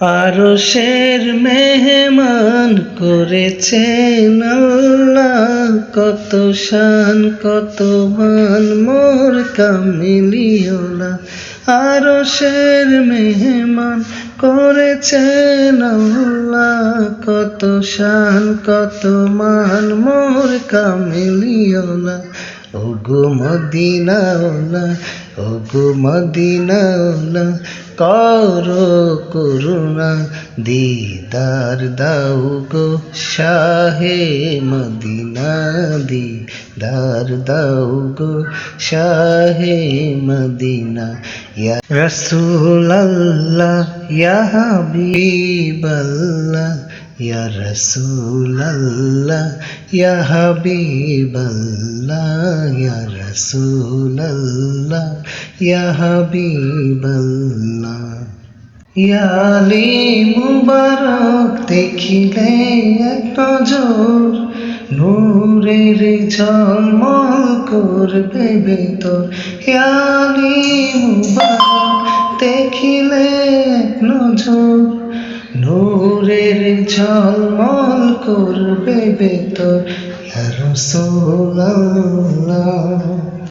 আরও শের মেহমান করেছেন কত শান, কত মান, মোর কামিলিওলা আরও শের মেহমান করেছেন কত শান, কত মান, মোর কামিলিওলা ওগো মদিনাওলা ওগো মদিনাওলা করো করুণা, দিদার দাও গো শাহে মদিনা, দিদার দাও গো শাহে মদিনা, ইয়া রসুল আল্লাহ ইয়া হাবিব আল্লাহ ইয়া রসুল আল্লাহ ইয়া হাবিব আল্লাহ ইয়া রসুল আল্লাহ ইয়া হাবিব আল্লাহ ইয়ালি মুবারক দেখিলে এক নজর, নূরের ঝলমল করবে ভেতর। ইয়ালি মুবারক দেখিলে এক নজর। নূরের ঝলমল করবে বেতর রাসূলুল্লাহ।